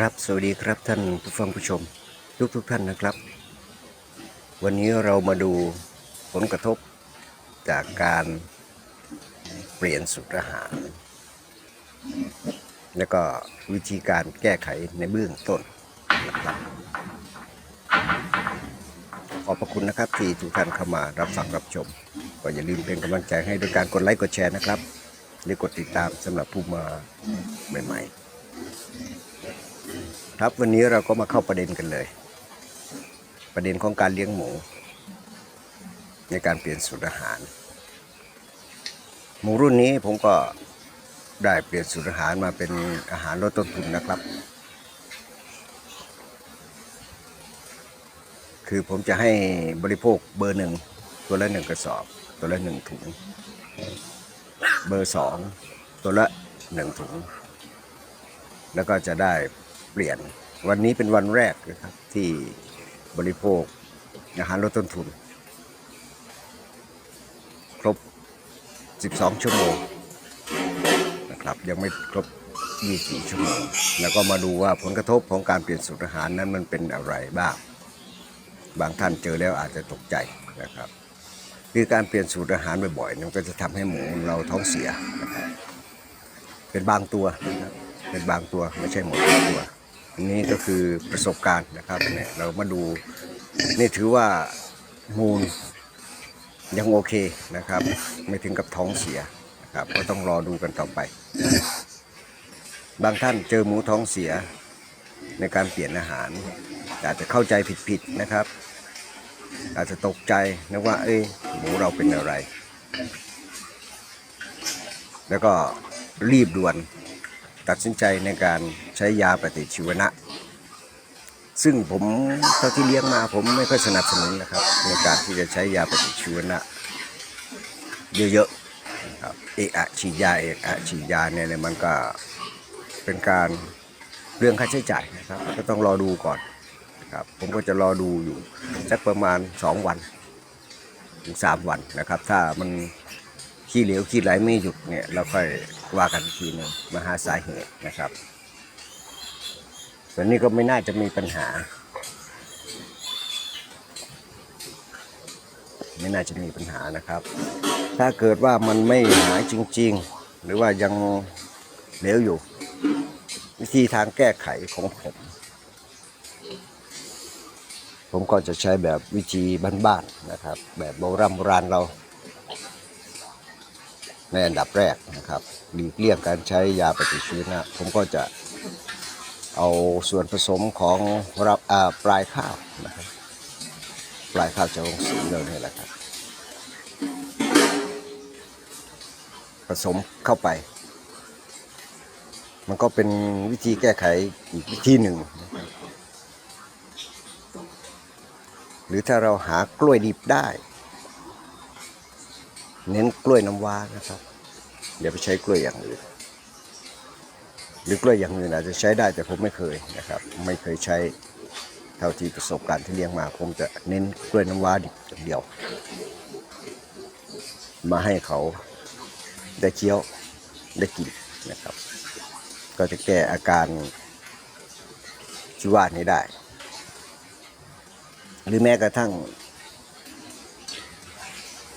ครับ สวัสดีครับท่านผู้ฟังผู้ชม ทุกทุกท่านนะครับ วันนี้เรามาดูผลกระทบจากการเปลี่ยนสูตรอาหาร และก็วิธีการแก้ไขในเบื้องต้นนะครับขอบพระคุณนะครับที่ทุกท่านเข้ามารับฟังรับชม ก็อย่าลืมเป็นกำลังใจให้ด้วยการกดไลค์กดแชร์นะครับหรือกดติดตามสำหรับผู้มาใหม่ ๆ ครับวันนี้เราก็มาเข้าประเด็นกันเลย ประเด็นของการเลี้ยงหมู ในการเปลี่ยนสูตรอาหาร หมูรุ่นนี้ผมก็ได้เปลี่ยนสูตรอาหารมาเป็นอาหารลดต้นทุนนะครับ คือผมจะให้บริโภคเบอร์หนึ่งตัวละหนึ่งกระสอบ ตัวละหนึ่งถุง เบอร์สองตัวละหนึ่งถุง แล้วก็จะได้ เปลี่ยน วันนี้เป็นวันแรกนะครับที่บริโภคอาหารลดต้นทุน ครบ 12 ชั่วโมงนะครับยังไม่ครบ 24 ชั่วโมง แล้วก็มาดูว่าผลกระทบของการเปลี่ยนสูตรอาหารนั้นมันเป็นอะไรบ้าง บางท่านเจอแล้วอาจจะตกใจนะครับคือการเปลี่ยนสูตรอาหารบ่อยๆมันก็จะทำให้หมูเราท้องเสียนะครับเป็นบางตัวนะครับเป็นบางตัวไม่ใช่หมดทุกตัว อันนี้ก็คือประสบการณ์นะครับเนี่ยเรามาดูนี่ถือว่ามูลยังโอเคนะครับ ไม่ถึงกับท้องเสียนะครับก็ต้องรอดูกันต่อไป บางท่านเจอหมูท้องเสียในการเปลี่ยนอาหาร อาจจะเข้าใจผิดๆนะครับ อาจจะตกใจนึกว่า เอ้ยหมูเราเป็นอะไร แล้วก็รีบด่วนตัดสินใจในการ ใช้ยาปฏิชีวนะ ซึ่งผมเท่าที่เลี้ยงมาผมไม่ค่อยสนับสนุนนะครับในการที่จะใช้ยาปฏิชีวนะ เยอะๆครับเอะอะฉีดยาเอะอะฉีดยาเนี่ยมันก็เป็นการเรื่องค่าใช้จ่ายนะครับ ก็ต้องรอดูก่อนครับผมก็จะรอดูอยู่สักประมาณ 2 วันถึง 3 วันนะครับ ถ้ามันขี้เหลวขี้ไหลไม่หยุดเนี่ยเราค่อยว่ากันทีนึงมาหาสาเหตุนะครับ ส่วนนี้ก็ไม่น่าจะมีปัญหา ไม่น่าจะมีปัญหานะครับ ถ้าเกิดว่ามันไม่หายจริง ๆ หรือว่ายังเหลวอยู่ วิธีทางแก้ไขของผม ผมก็จะใช้แบบวิธีบ้านๆนะครับ แบบโบราณโบราณเราในอันดับแรกนะครับหลีกเลี่ยงการใช้ยาปฏิชีวนะผมก็จะ เอาส่วนผสมของรับปลายข้าวนะครับปลายข้าวจะลงสีเราเนี่ยแหละครับ ผสมเข้าไป มันก็เป็นวิธีแก้ไขอีกวิธีหนึ่ง หรือถ้าเราหากล้วยดิบได้ เน้นกล้วยน้ำว้านะครับอย่าไปใช้กล้วยอย่างอื่น หรือกล้วยอย่างอื่นอาจจะใช้ได้แต่ผมไม่เคยนะครับ ไม่เคยใช้เท่าที่ประสบการณ์ที่เลี้ยงมาผมจะเน้นกล้วยน้ำว้าดิบอย่างเดียว มาให้เขาได้เคี้ยวได้กินนะครับ ก็จะแก้อาการที่ว่านี้ได้ หรือแม้กระทั่ง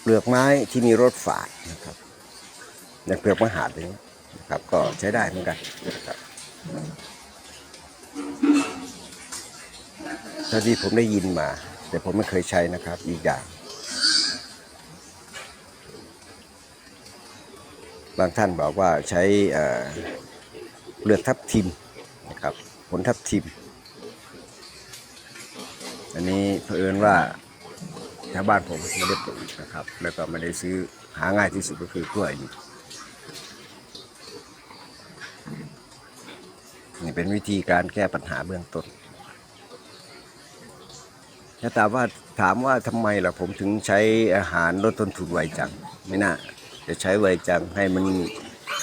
เปลือกไม้ที่มีรสฝาดนะครับอย่างเปลือกมะหาดอย่างนี้ ครับก็ใช้ได้เหมือนกันนะครับเท่าที่ผมได้ยินมา แต่ผมไม่เคยใช้นะครับ อีกอย่าง บางท่านบอกว่าใช้เปลือกทับทิมนะครับผลทับทิม อันนี้เผอิญว่าชาวบ้านผมไม่ได้ปลูกนะครับ แล้วก็ไม่ได้ซื้อหาง่ายที่สุดก็คือกล้วยนี่ นี่เป็นวิธีการแก้ปัญหาเบื้องต้นถ้าถามว่าถามว่าทำไมล่ะผมถึงใช้อาหารลดต้นทุนไวจัง ไม่น่า จะใช้ไวจังให้มัน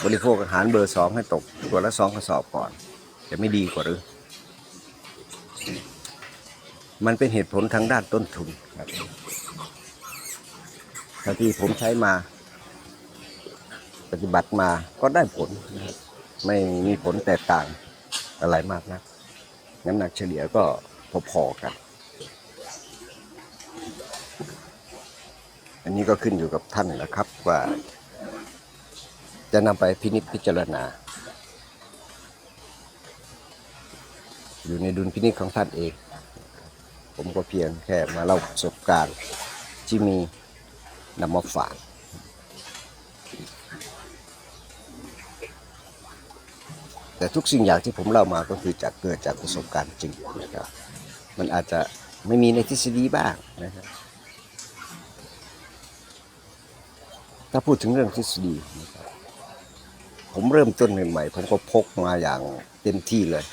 บริโภคอาหารเบอร์สองให้ตกตัวละสองกระสอบก่อน จะไม่ดีกว่าหรือ มันเป็นเหตุผลทางด้านต้นทุนครับท,ที่ผมใช้มา ปฏิบัติมาก็ได้ผล ไม่มีผลแตกต่าง อะไรมากนะน้ำหนักเฉลี่ยก็พอๆกัน อันนี้ก็ขึ้นอยู่กับท่านนะครับว่า จะนำไปพินิจพิจารณา อยู่ในดุลพินิจของท่านเอง ผมก็เพียงแค่มาเล่าประสบการณ์ที่มีนำมาฝาก แต่ทุกสิ่งอย่างที่ผมเล่ามาก็คือจากเกิดจากประสบการณ์จริงนะครับมันอาจจะไม่มีในทฤษฎีบ้างนะครับถ้าพูดถึงเรื่องทฤษฎีนะครับผมเริ่มต้นใหม่ๆผมก็พกมาอย่างเต็มที่เลย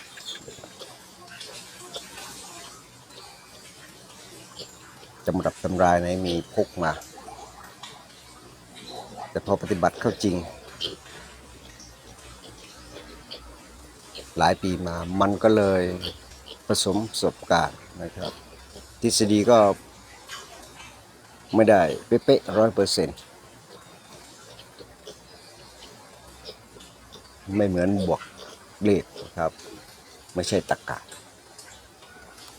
จำรับตำรายไหนมีพกมา แต่พอปฏิบัติเข้าจริง หลายปีมา มันก็เลยผสมประสบการณ์นะครับ ทฤษฎีก็ไม่ได้เป๊ะร้อยเปอร์เซ็นต์ไม่เหมือนบวกเลขนะครับ ไม่ใช่ตรรกะ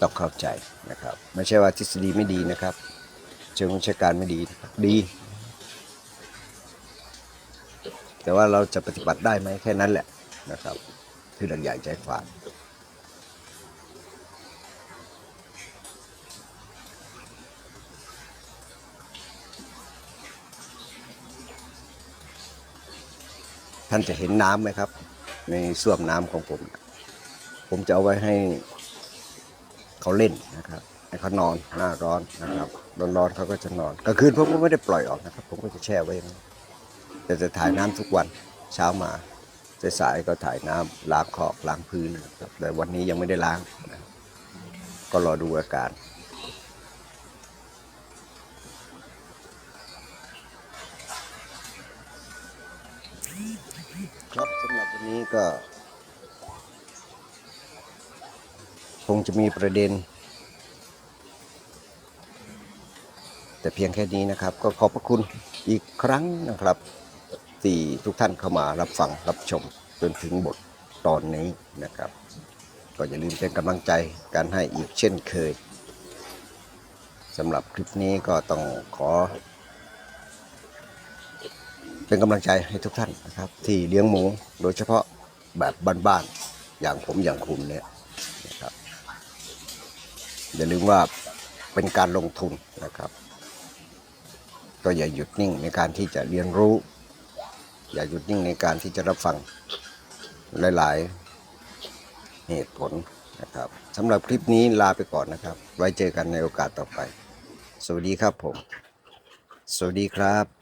ต้องเข้าใจนะครับ ไม่ใช่ว่าทฤษฎีไม่ดีนะครับเชิงวิชาการไม่ดีดี แต่ว่าเราจะปฏิบัติได้ไหมแค่นั้นแหละนะครับ คือหลักใหญ่ใจความท่านจะเห็นน้ำไหมครับ ในส่วมน้ำของผม ผมจะเอาไว้ให้เขาเล่นนะครับให้เขานอนหน้าร้อนนะครับร้อนๆเขาก็จะนอนกลางคืนผมก็ไม่ได้ปล่อยออกนะครับ ผมก็จะแช่ไว้แต่จะถ่ายน้ำทุกวันเช้ามา สายๆก็ถ่ายน้ำล้างขอบล้างพื้นนะครับแต่วันนี้ยังไม่ได้ล้างนะก็รอดูอาการครับสำหรับวันนี้ก็ คงจะมีประเด็น แต่เพียงแค่นี้นะครับ ก็ขอบพระคุณอีกครั้งนะครับ ที่ทุกท่านเข้ามารับฟังรับชมจนถึงบทตอนนี้นะครับ ก็อย่าลืมเป็นกำลังใจกันให้อีกเช่นเคยสำหรับคลิปนี้ก็ต้องขอ เป็นกำลังใจให้ทุกท่านนะครับ ที่เลี้ยงหมูโดยเฉพาะแบบบ้านๆอย่างผมอย่างคุณเนี่ยนะครับอย่าลืมว่าเป็นการลงทุนนะครับ ก็อย่าหยุดนิ่งในการที่จะเรียนรู้ อย่าหยุดนิ่งในการที่จะรับฟังหลาย ๆ เหตุผลนะครับสำหรับคลิปนี้ลาไปก่อนนะครับ ไว้เจอกันในโอกาสต่อไป สวัสดีครับผม สวัสดีครับ